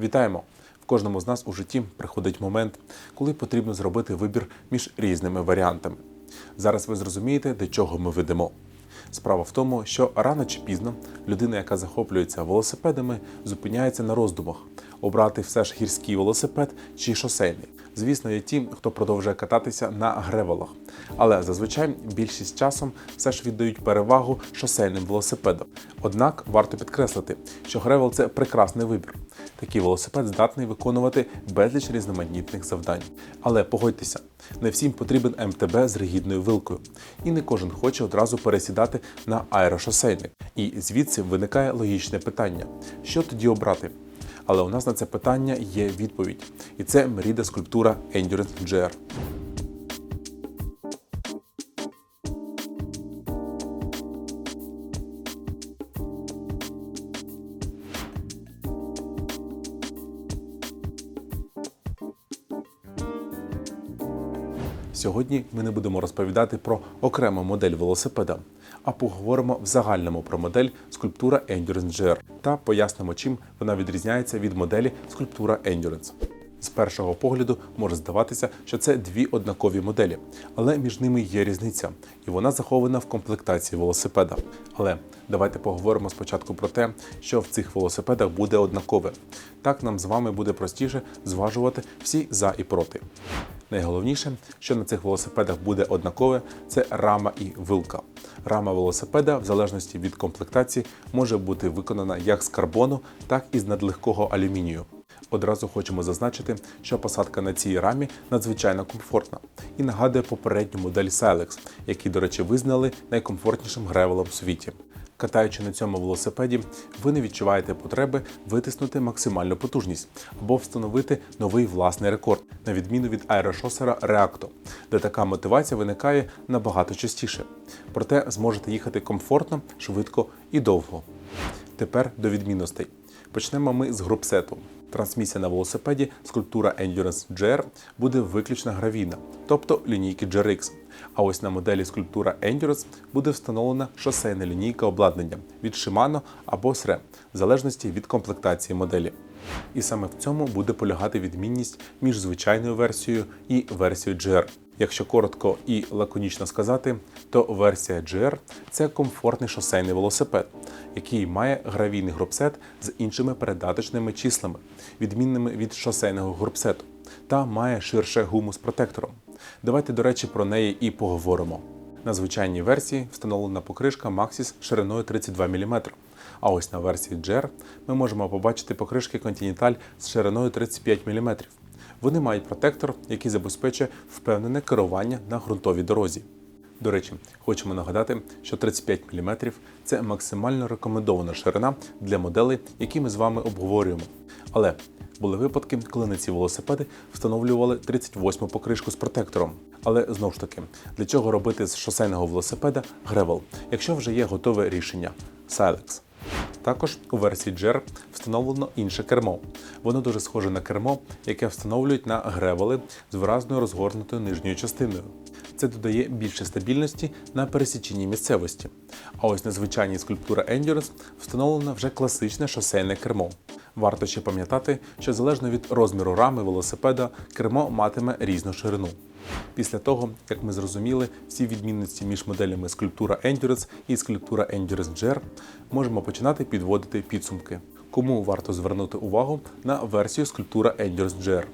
Вітаємо! В кожному з нас у житті приходить момент, коли потрібно зробити вибір між різними варіантами. Зараз ви зрозумієте, до чого ми ведемо. Справа в тому, що рано чи пізно людина, яка захоплюється велосипедами, зупиняється на роздумах обрати все ж гірський велосипед чи шосейний. Звісно, є ті, хто продовжує кататися на гревелах, але зазвичай більшість часом все ж віддають перевагу шосейним велосипедам. Однак варто підкреслити, що гревел це прекрасний вибір. Такий велосипед здатний виконувати безліч різноманітних завдань. Але погодьтеся, не всім потрібен МТБ з ригідною вилкою, і не кожен хоче одразу пересідати на аерошосейник. І звідси виникає логічне питання: що тоді обрати? Але у нас на це питання є відповідь, і це Merida скульптура Endurance GR. Сьогодні ми не будемо розповідати про окрему модель велосипеда, а поговоримо в загальному про модель скульптура Endurance GR та пояснимо, чим вона відрізняється від моделі скульптура Endurance. З першого погляду може здаватися, що це дві однакові моделі, але між ними є різниця, і вона захована в комплектації велосипеда. Але давайте поговоримо спочатку про те, що в цих велосипедах буде однакове. Так нам з вами буде простіше зважувати всі за і проти. Найголовніше, що на цих велосипедах буде однакове, це рама і вилка. Рама велосипеда, в залежності від комплектації, може бути виконана як з карбону, так і з надлегкого алюмінію. Одразу хочемо зазначити, що посадка на цій рамі надзвичайно комфортна і нагадує попередню модель Silex, який, до речі, визнали найкомфортнішим гревелом в світі. Катаючи на цьому велосипеді, ви не відчуваєте потреби витиснути максимальну потужність або встановити новий власний рекорд, на відміну від аерошосера Reacto, де така мотивація виникає набагато частіше. Проте зможете їхати комфортно, швидко і довго. Тепер до відмінностей. Почнемо ми з групсету. Трансмісія на велосипеді скульптура Endurance GR буде виключно гравійна, тобто лінійки GRX. А ось на моделі скульптура Endurance буде встановлена шосейна лінійка обладнання від Shimano або SRAM, в залежності від комплектації моделі. І саме в цьому буде полягати відмінність між звичайною версією і версією GR. Якщо коротко і лаконічно сказати, то версія GR – це комфортний шосейний велосипед, який має гравійний групсет з іншими передаточними числами, відмінними від шосейного групсету, та має ширше гуму з протектором. Давайте, до речі, про неї і поговоримо. На звичайній версії встановлена покришка Maxxis шириною 32 мм. А ось на версії GR ми можемо побачити покришки Continental з шириною 35 мм. Вони мають протектор, який забезпечує впевнене керування на ґрунтовій дорозі. До речі, хочемо нагадати, що 35 мм це максимально рекомендована ширина для моделей, які ми з вами обговорюємо. Але були випадки, коли на ці велосипеди встановлювали 38 покришку з протектором. Але знову ж таки, для чого робити з шосейного велосипеда гревел, якщо вже є готове рішення Silex. Також у версії GR встановлено інше кермо. Воно дуже схоже на кермо, яке встановлюють на гревели з виразною розгорнутою нижньою частиною. Це додає більше стабільності на пересіченні місцевості. А ось на звичайній скульптура Endurance встановлено вже класичне шосейне кермо. Варто ще пам'ятати, що залежно від розміру рами велосипеда кермо матиме різну ширину. Після того, як ми зрозуміли всі відмінності між моделями скульптура Endurance і скульптура Endurance GR, можемо починати підводити підсумки. Кому варто звернути увагу на версію скульптура Endurance GR?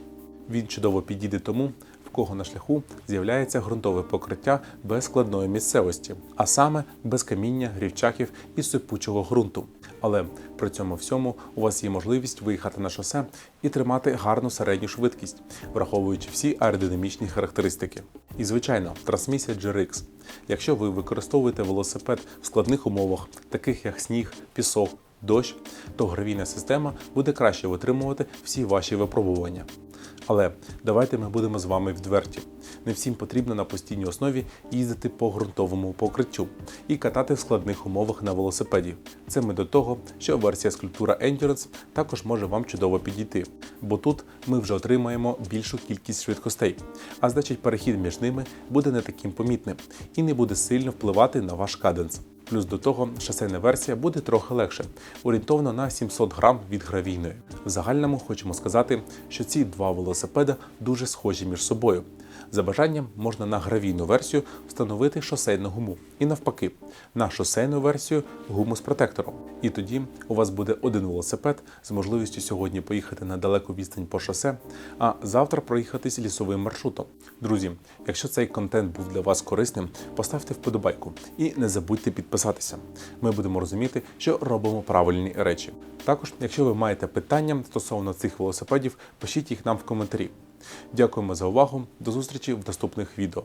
Він чудово підійде тому, кого на шляху з'являється ґрунтове покриття без складної місцевості, а саме без каміння, грівчаків і сипучого ґрунту. Але при цьому всьому у вас є можливість виїхати на шосе і тримати гарну середню швидкість, враховуючи всі аеродинамічні характеристики. І звичайно, трансмісія GRX. Якщо ви використовуєте велосипед в складних умовах, таких як сніг, пісок, дощ, то гравійна система буде краще витримувати всі ваші випробування. Але давайте ми будемо з вами відверті. Не всім потрібно на постійній основі їздити по ґрунтовому покриттю і катати в складних умовах на велосипеді. Це ми до того, що версія скульптура Endurance також може вам чудово підійти, бо тут ми вже отримаємо більшу кількість швидкостей, а значить перехід між ними буде не таким помітним і не буде сильно впливати на ваш каденс. Плюс до того шосейна версія буде трохи легше, орієнтовно на 700 грам від гравійної. В загальному хочемо сказати, що ці два велосипеди дуже схожі між собою. За бажанням можна на гравійну версію встановити шосейну гуму і навпаки, на шосейну версію гуму з протектором. І тоді у вас буде один велосипед з можливістю сьогодні поїхати на далеку відстань по шосе, а завтра проїхатись лісовим маршрутом. Друзі, якщо цей контент був для вас корисним, поставте вподобайку і не забудьте підписатися. Ми будемо розуміти, що робимо правильні речі. Також, якщо ви маєте питання стосовно цих велосипедів, пишіть їх нам в коментарі. Дякуємо за увагу. До зустрічі в наступних відео.